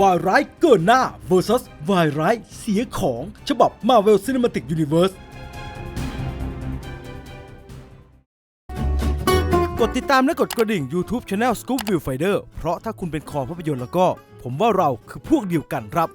วายร้ายเกินหน้า vs วายร้ายเสียของ ฉบับ Marvel Cinematic Universe กดติดตามและกดกระดิ่ง YouTube Channel Scoop View Finder เพราะถ้าคุณเป็นคอภาพยนตร์แล้วก็ ผมว่าเราคือพวกเดียวกันครับ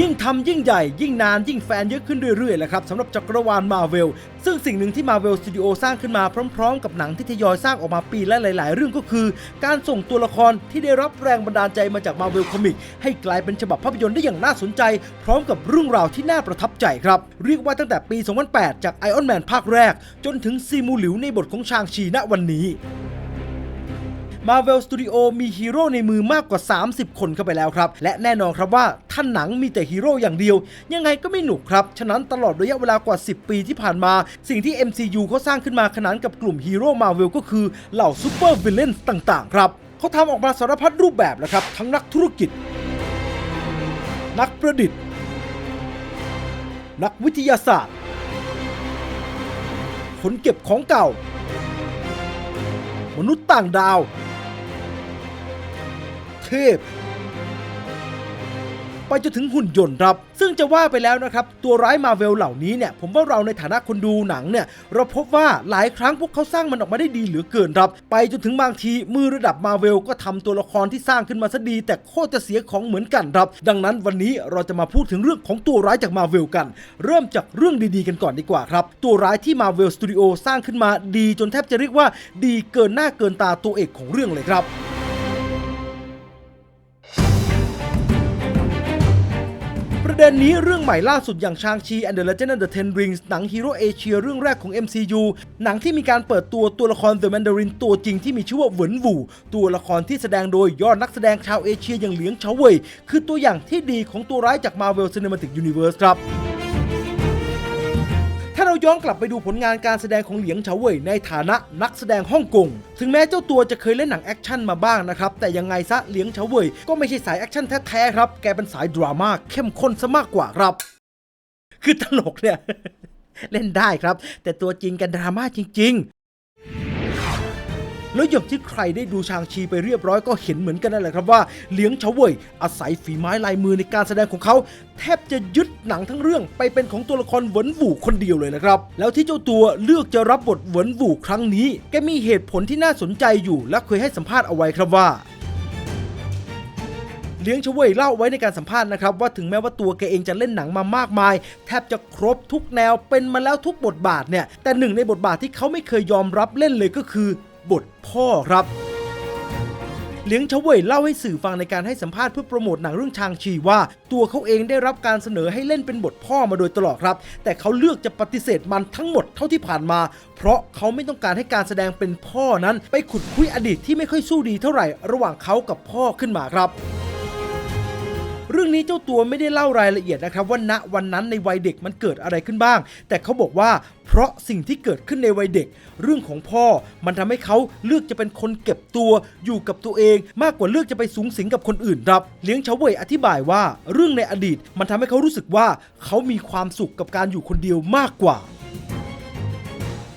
ยิ่งทำยิ่งใหญ่ ยิ่งนานยิ่งแฟนเยอะขึ้นเรื่อยๆแหละครับสำหรับจักรวาลมาเวลซึ่งสิ่งหนึ่งที่ Marvel Studio สร้างขึ้นมาพร้อมๆ กับหนังที่ทยอยสร้างออกมาปีละหลาย ๆ เรื่องก็คือ การส่งตัวละครที่ได้รับแรงบันดาลใจมาจาก Marvel Comic ให้กลายเป็นฉบับภาพยนตร์ได้อย่างน่าสนใจ พร้อมกับเรื่องราวที่น่าประทับใจครับ เรียกว่าตั้งแต่ปี 2008 จาก Iron Man ภาคแรก จนถึงซีมูหลิวในบทของชางชีณวันนี้ Marvel Studio มีฮีโร่ในมือมากกว่า 30 คนเข้าไปแล้วครับ และแน่นอนครับว่าท่านหนังมีแต่ฮีโร่อย่างเดียว ยังไงก็ไม่หนุกครับ ฉะนั้นตลอดระยะเวลากว่า 10 ปีที่ผ่านมา สิ่งที่ MCU เขาสร้างขึ้นมาขนานกับกลุ่มฮีโร่ Marvel ก็คือเหล่าซูเปอร์วิลเลนต่างๆครับเขาทำออกมาสารพัดรูปแบบแล้วครับ ทั้งนักธุรกิจ นักประดิษฐ์ นักวิทยาศาสตร์คนเก็บของเก่า มนุษย์ต่างดาว พ ไปจนถึงหุ่นยนต์ครับ ซึ่งจะว่าไปแล้วนะครับ ตัวร้ายมาเวลเหล่านี้เนี่ย ผมว่าเราในฐานะคนดูหนังเนี่ย เราพบว่าหลายครั้งพวกเขาสร้างมันออกมาได้ดีเหลือเกินครับ ไปจนถึงบางทีมือระดับมาเวลก็ทำตัวละครที่สร้างขึ้นมาซะดี แต่โคตรจะเสียของเหมือนกันครับ ดังนั้นวันนี้เราจะมาพูดถึงเรื่องของตัวร้ายจากมาเวลกัน เริ่มจากเรื่องดีๆกันก่อนดีกว่าครับ ตัวร้ายที่มาเวลสตูดิโอสร้างขึ้นมาดี จนแทบจะเรียกว่าดีเกินหน้าเกินตาตัวเอกของเรื่องเลยครับ ประเด็นนี้เรื่องใหม่ล่าสุดอย่างชางชี and the Legend of the Ten Rings หนังฮีโร่เอเชียเรื่องแรกของ MCU หนังที่มีการเปิดตัวตัวละคร The Mandarin ตัวจริงที่มีชื่อว่าเหวินหวูตัวละครที่แสดงโดยยอดนักแสดงชาวเอเชียอย่างเหลียงเฉาเว่ยคือตัวอย่างที่ดีของตัวร้ายจาก Marvel Cinematic Universe ครับ ย้อนกลับไปดูผลงานการแสดงของเหลียงเฉาเว่ยในฐานะนักแสดงฮ่องกง ถึงแม้เจ้าตัวจะเคยเล่นหนังแอคชั่นมาบ้างนะครับ แต่ยังไงซะเหลียงเฉาเว่ยก็ไม่ใช่สายแอคชั่นแท้ๆครับ แกเป็นสายดราม่าเข้มข้นซะมากกว่าครับ คือตลกเนี่ย เล่นได้ครับ แต่ตัวจริงกันดราม่าจริง ๆ แล้วอย่างที่ใครได้ดูชางชีไปเรียบร้อยก็เห็นเหมือนกันนั่นแหละครับว่าเลี้ยงเฉาเว่ยอาศัยฝีไม้ลายมือในการแสดงของเขา แทบจะยึดหนังทั้งเรื่องไปเป็นของตัวละครเหวินหวูคนเดียวเลยนะครับ แล้วที่เจ้าตัวเลือกจะรับบทเหวินหวูครั้งนี้ แกมีเหตุผลที่น่าสนใจอยู่ และเคยให้สัมภาษณ์เอาไว้ครับว่าเลี้ยงเฉวยเล่าไว้ในการสัมภาษณ์นะครับว่าถึงแม้ว่าตัวแกเองจะเล่นหนังมามากมาย แทบจะครบทุกแนวเป็นมาแล้วทุกบทบาทเนี่ยแต่หนึ่งในบทบาทที่เขาไม่เคยยอมรับเล่นเลยก็คือ บทพ่อครับเลี้ยงเฉวยเล่าให้สื่อฟังในการให้สัมภาษณ์เพื่อโปรโมทหนังเรื่องชางชีว่า ตัวเขาเองได้รับการเสนอให้เล่นเป็นบทพ่อมาโดยตลอดครับ แต่เขาเลือกจะปฏิเสธมันทั้งหมดเท่าที่ผ่านมา เพราะเขาไม่ต้องการให้การแสดงเป็นพ่อนั้น ไปขุดคุยอดีตที่ไม่ค่อยสู้ดีเท่าไหร่ ระหว่างเขากับพ่อขึ้นมาครับ เรื่องนี้เจ้าตัวไม่ได้เล่ารายละเอียดนะครับว่าณวันนั้นในวัยเด็กมันเกิดอะไรขึ้นบ้าง แต่เขาบอกว่าเพราะสิ่งที่เกิดขึ้นในวัยเด็ก เรื่องของพ่อมันทำให้เขาเลือกจะเป็นคนเก็บตัวอยู่กับตัวเอง มากกว่าเลือกจะไปสูงสิงกับคนอื่นครับ เลี้ยงเฉาเว่ยอธิบายว่า เรื่องในอดีตมันทำให้เขารู้สึกว่าเขามีความสุขกับการอยู่คนเดียวมากกว่า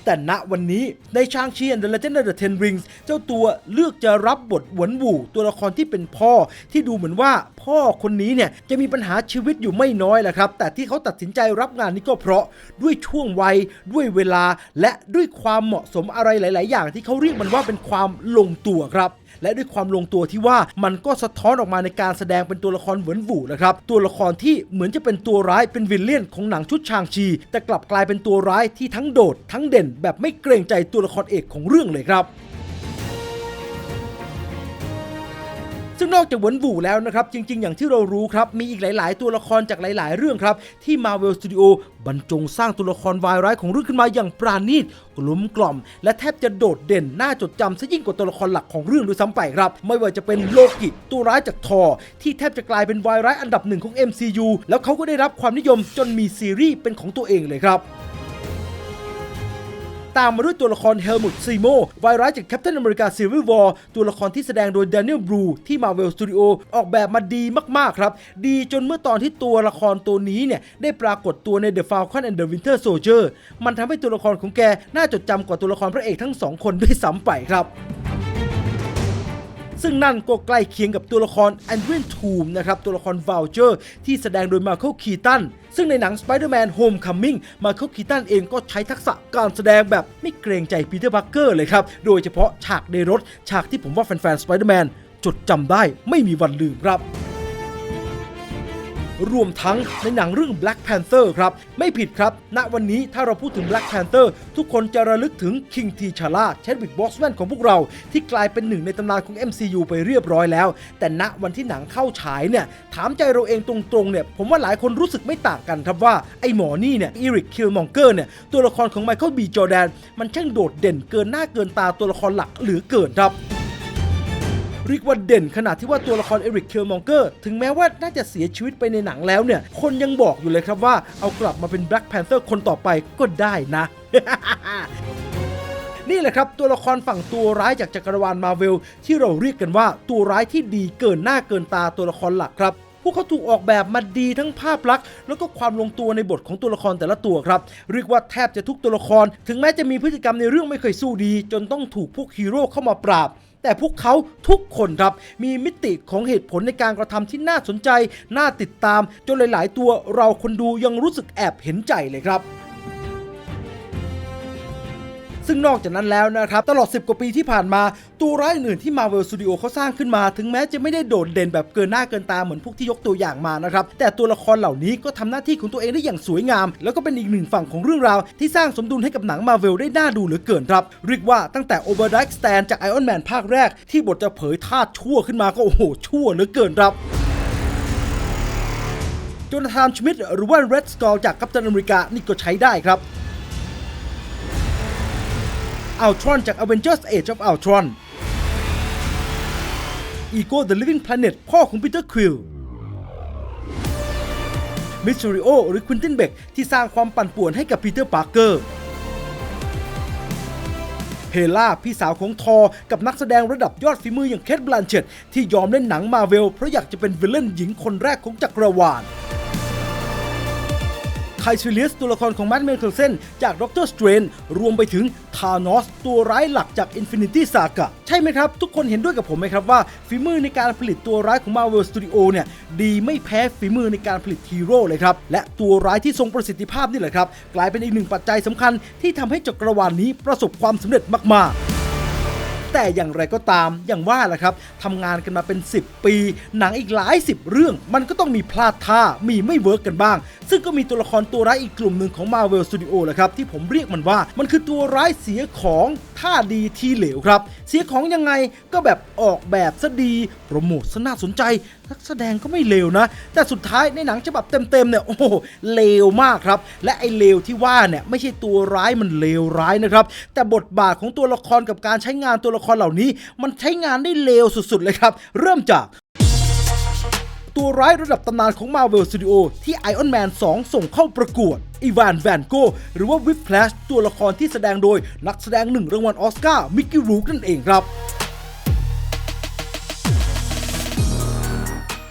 แต่ณวันนี้ในชางชียนเดอะเลเจนด์เดอะเทนวิงส์เจ้าตัวเลือกจะรับบทหวนหวูตัวละครที่เป็นพ่อ ที่ดูเหมือนว่าพ่อคนนี้เนี่ยจะมีปัญหาชีวิตอยู่ไม่น้อยแหละครับ แต่ที่เขาตัดสินใจรับงานนี้ก็เพราะด้วยช่วงวัยด้วยเวลาและด้วยความเหมาะสมอะไรหลาย ๆ อย่างที่เขาเรียกมันว่าเป็นความลงตัวครับ และด้วยความลงตัวที่ว่ามันก็สะท้อนออกมาในการแสดงเป็นตัวละครเหวินวูนะครับตัวละครที่เหมือนจะเป็นตัวร้ายเป็นวิลเลียนของหนังชุดชางชี แต่กลับกลายเป็นตัวร้ายที่ทั้งโดด ทั้งเด่นแบบไม่เกรงใจตัวละครเอกของเรื่องเลยครับ ซึ่งนอกจากหวนบูแล้วนะครับ จริง ๆ อย่างที่เรารู้ครับ มีอีกหลาย ๆ ตัวละครจากหลาย ๆ เรื่องครับ ที่ Marvel Studio บรรจงสร้างตัวละครวายร้ายของเรื่องขึ้นมาอย่างปราณีตกลมกล่อม และแทบจะโดดเด่นน่าจดจำซะยิ่งกว่าตัวละครหลักของเรื่องด้วยซ้ำไปครับ ไม่ว่าจะเป็นโลกิตัวร้ายจากทอ ที่แทบจะกลายเป็นวายร้ายอันดับหนึ่งของ MCU แล้วเขาก็ได้รับความนิยมจนมีซีรีส์เป็นของตัวเองเลยครับ ตามมาด้วยตัวละครเฮลมุตซีโมวรัสจากแคปเทนอเมริกาซีวิลวอร์ตัวละครที่แสดงโดยแดเนียลบรูที่มาเวลสตูดิโอออกแบบมาดีมากๆครับ ดีจนเมื่อตอนที่ตัวละครตัวนี้เนี่ย ได้ปรากฏตัวใน The Falcon and the Winter Soldier มันทำให้ตัวละครของแก น่าจดจำกว่าตัวละครพระเอกทั้งสองคนด้วยซ้ำไปครับ ซึ่งนั่นก็ใกล้เคียงกับตัวละครแอนดรินทูมนะครับตัวละครวาลเจอร์ที่แสดงโดยมาเคิลคีตันซึ่งในหนัง Spider-Man Homecoming มาเคิลคีตันเองก็ใช้ทักษะการแสดงแบบไม่เกรงใจปีเตอร์บัคเกอร์เลยครับ โดยเฉพาะฉากในรถฉากที่ผมว่าแฟนๆ Spider-Man จดจำได้ไม่มีวันลืมครับ รวมทั้งในหนังเรื่อง Black Panther ครับ ไม่ผิดครับ ณวันนี้ถ้าเราพูดถึง Black Panther ทุกคนจะระลึกถึง King T'Challa เชดวิกบอสแมนของพวกเรา ที่กลายเป็นหนึ่งในตำนานของ MCU ไปเรียบร้อยแล้ว แต่ณวันที่หนังเข้าฉายเนี่ย ถามใจเราเองตรงๆเนี่ย ผมว่าหลายคนรู้สึกไม่ต่างกันครับว่า ไอ้หมอนี่เนี่ยอีริกคิลมองเกอร์เนี่ยตัวละครของไมเคิลบีจอแดนมันช่างโดดเด่นเกินหน้าเกินตาตัวละครหลักเหลือเกินครับ เรียกว่าเด่นขนาดที่ว่าตัวละครเอริกเคลมองเกอร์ถึงแม้ว่าน่าจะเสียชีวิตไปในหนังแล้วเนี่ย คนยังบอกอยู่เลยครับว่าเอากลับมาเป็น Black Panther คนต่อไปก็ได้นะนี่แหละครับ ตัวละครฝั่งตัวร้ายจากจักรวาลมาเวลที่เราเรียกกันว่าตัวร้ายที่ดีเกินหน้าเกินตาตัวละครหลักครับพวกเขาถูกออกแบบมาดีทั้งภาพลักษณ์แล้วก็ความลงตัวในบทของตัวละครแต่ละตัวครับ เรียกว่าแทบจะทุกตัวละคร ถึงแม้จะมีพฤติกรรมในเรื่องไม่เคยสู้ดี จนต้องถูกพวกฮีโร่เข้ามาปราบ แต่พวกเขาทุกคนครับมีมิติของเหตุผลในการกระทำที่น่าสนใจ น่าติดตาม จนหลาย ๆ ตัวเราคนดูยังรู้สึกแอบเห็นใจเลยครับ ซึ่งนอกจากนั้นแล้วนะครับ ตลอด 10 กว่าปีที่ผ่านมา ตัวร้ายอื่นๆที่ Marvel Studio เขาสร้างขึ้นมา ถึงแม้จะไม่ได้โดดเด่นแบบเกินหน้าเกินตาเหมือนพวกที่ยกตัวอย่างมานะครับ แต่ตัวละครเหล่านี้ก็ทำหน้าที่ของตัวเองได้อย่างสวยงาม แล้วก็เป็นอีกหนึ่งฝั่งของเรื่องราว ที่สร้างสมดุลให้กับหนัง Marvel ได้น่าดูเหลือเกินครับเรียกว่าตั้งแต่ Obadiah Stan จาก Iron Man ภาคแรก ที่บทจะเผยท่าชั่วขึ้นมาก็โอ้โหชั่วเหลือเกินครับจนาธานชมิดหรือว่า Red Skull จากกัปตันอเมริกานี่ก็ใช้ได้ครับ อัลทรอนจาก Avengers Age of Ultron Ego the Living Planet พ่อของ Peter Quill มิสซูริโอหรือควินตินเบกที่สร้างความปั่นป่วนให้กับปีเตอร์ปาร์เกอร์เฮล่าพี่สาวของทอ กับนักแสดงระดับยอดฝีมืออย่างเคทบลันเชตที่ยอมเล่นหนังมาเวล เพราะอยากจะเป็นวิลเลนหญิงคนแรกของจักรวาล คซิเลียสตัวละครของแมดเมนเคลเซนจากด็อกเตอร์สเตรนรวมไปถึงธานอสตัวร้ายหลักจาก Infinity Saga ใช่ไหมครับ ทุกคนเห็นด้วยกับผมไหมครับว่าฝีมือในการผลิตตัวร้ายของ Marvel Studio เนี่ย ดีไม่แพ้ฝีมือในการผลิตฮีโร่เลยครับ และตัวร้ายที่ทรงประสิทธิภาพนี่แหละครับ กลายเป็นอีกหนึ่งปัจจัยสำคัญที่ทำให้จักรวาลนี้ประสบความสำเร็จมาก ๆแต่อย่างไรก็ตามอย่างว่าแหละครับทำงานกันมาเป็น 10 ปี หนังอีกหลาย 10 เรื่อง มันก็ต้องมีพลาดท่ามีไม่เวิร์กกันบ้าง ซึ่งก็มีตัวละครตัวร้ายอีกกลุ่มหนึ่งของ Marvel Studio แหละครับที่ผมเรียกมันว่ามันคือตัวร้ายเสียของท่าดีทีเหลวครับ เสียของยังไงก็แบบออกแบบซะดีโปรโมทซะน่าสนใจนักแสดงก็ไม่เลวนะ แต่สุดท้ายในหนังฉบับเต็มๆเนี่ยโอ้โหเลวมากครับ และไอเลวที่ว่าเนี่ยไม่ใช่ตัวร้ายมันเลวร้ายนะครับ แต่บทบาทของตัวละครกับการใช้งานตัวละครเหล่านี้ มันใช้งานได้เลวสุดๆเลยครับ เริ่มจาก ตัวร้ายระดับตำนานของ Marvel Studio ที่ Iron Man 2 ส่งเข้าประกวดอีวานแวนโกหรือว่าวิ p แ a s h ตัวละครที่แสดงโดยนักแสดงหนึ่งรางวัลออสการ์มิกกี้รูกนั่นเองครับ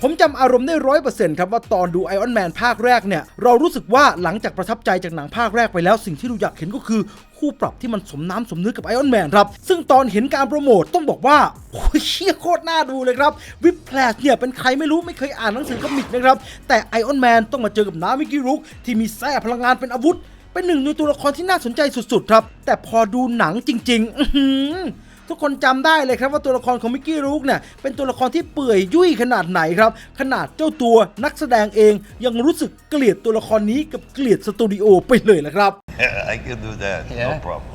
ผมจำอารมณ์ได้ร้อยเปอร์เซ็นต์ครับว่าตอนดู Iron Man ภาคแรกเนี่ย เรารู้สึกว่าหลังจากประทับใจจากหนังภาคแรกไปแล้วสิ่งที่เราอยากเห็นก็คือคู่ปรับที่มันสมน้ำสมเนื้อกับ Iron Man ครับ ซึ่งตอนเห็นการโปรโมทต้องบอกว่า โอ้ยเชี่ยโคตรน่าดูเลยครับ วิปแพลชเนี่ย เป็นใครไม่รู้ไม่เคยอ่านหนังสือคอมิกนะครับ แต่ Iron Man ต้องมาเจอกับน้ามิกิรุก ที่มีแส้พลังงานเป็นอาวุธ เป็นหนึ่งในตัวละครที่น่าสนใจสุดๆครับ แต่พอดูหนังจริง ๆ ทุกคนจำได้เลยครับว่าตัวละครของมิกกี้รูกเนี่ยเป็นตัวละครที่เปื่อยยุ่ยขนาดไหนครับ ขนาดเจ้าตัวนักแสดงเองยังรู้สึกเกลียดตัวละครนี้กับเกลียดสตูดิโอไปเลยละครับ Yeah, I can do that. No Yeah. problem.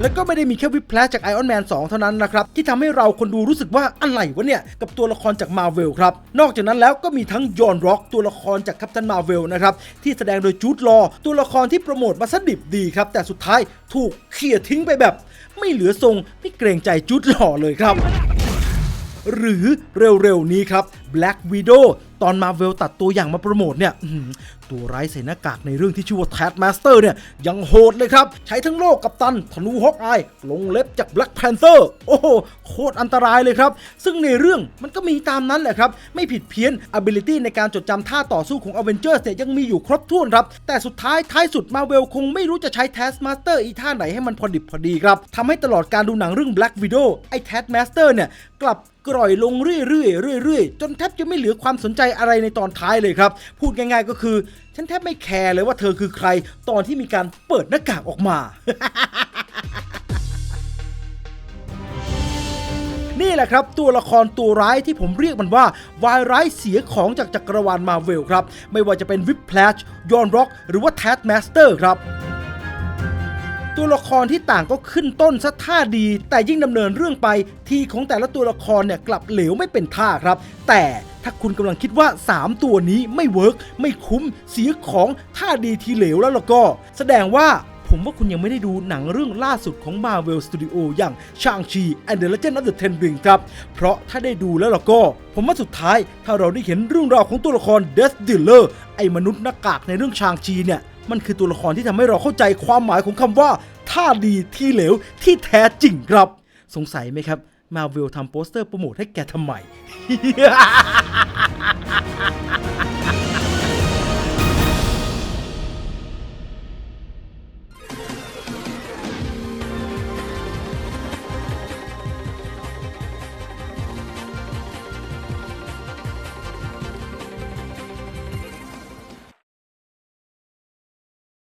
แล้วก็ไม่ได้มีแค่วิปแพลชจาก Iron Man 2เท่านั้นนะครับ ที่ทำให้เราคนดูรู้สึกว่าอะไรวะเนี่ย กับตัวละครจาก Marvel ครับ นอกจากนั้นแล้วก็มีทั้งยอนร็อกตัวละครจากคัปตันมาเวลนะครับ ที่แสดงโดยจูดลอ ตัวละครที่โปรโมทมาสดิบดีครับ แต่สุดท้ายถูกเขี่ยทิ้งไปแบบ ไม่เหลือทรงไม่เกรงใจจุดลอเลยครับ หรือเร็วๆนี้ครับ Black Widow ตอนมาเวลตัดตัวอย่างมาโปรโมทเนี่ยตัวร้ายใส่หน้ากากในเรื่องที่ชื่อว่าแทดมาสเตอร์เนี่ย ยังโหดเลยครับ ใช้ทั้งโลกกับตัน ธนูฮอกอาย ลงเล็บจากแบล็กแพนเ h อร์โอ้โห โคตรอันตรายเลยครับ ซึ่งในเรื่องมันก็มีตามนั้นแหละครับ ไม่ผิดเพี้ยน ability ในการจดจำท่าต่อสู้ของ Avengers เนี่ยยังมีอยู่ครบถ้วนครับ แต่สุดท้ายท้ายสุดมาเวลคงไม่รู้จะใช้ Taskmaster อีท่าไหนให้มันพอดิบพอดีครับทำให้ตลอดการดูหนังเรื่อง Black Widow ไอ้ Taskmaster เนี่ยกลับกร่อยลงเรื่อยๆเรื่อยๆจนแทบจะไม่เหลือความสนใจอะไรในตอนท้ายเลยครับ พูดง่ายๆก็คือ ฉันแทบไม่แคร์เลยว่าเธอคือใคร ตอนที่มีการเปิดหน้ากากออกมานี่แหละครับ ตัวละครตัวร้ายที่ผมเรียกมันว่าวายร้ายเสียของจากจักรวาลมาเวลครับ ไม่ว่าจะเป็นวิปแพลชยอนร็อก หรือว่าแทดแมสเตอร์ครับ ตัวละครที่ต่างก็ขึ้นต้นซะท่าดี แต่ยิ่งดำเนินเรื่องไป ทีของแต่ละตัวละครเนี่ยกลับเหลวไม่เป็นท่าครับ แต่ถ้าคุณกำลังคิดว่า 3 ตัวนี้ไม่เวิร์กไม่คุ้มเสียของท่าดีทีเหลวแล้วล่ะก็ แสดงว่าผมว่าคุณยังไม่ได้ดูหนังเรื่องล่าสุดของ Marvel Studio อย่าง Shang-Chi and the Legend of the Ten Rings ครับ เพราะถ้าได้ดูแล้วล่ะก็ ผมว่าสุดท้ายถ้าเราได้เห็นเรื่องราวของตัวละคร Death Dealer ไอ้มนุษย์หน้ากากในเรื่อง Shang-Chi เนี่ย มันคือตัวละครที่ทำให้เราเข้าใจความหมายของคำว่าท่าดีที่เหลวที่แท้จริงครับ สงสัยไหมครับมาเวลทำโปสเตอร์โปรโมทให้แกทำไม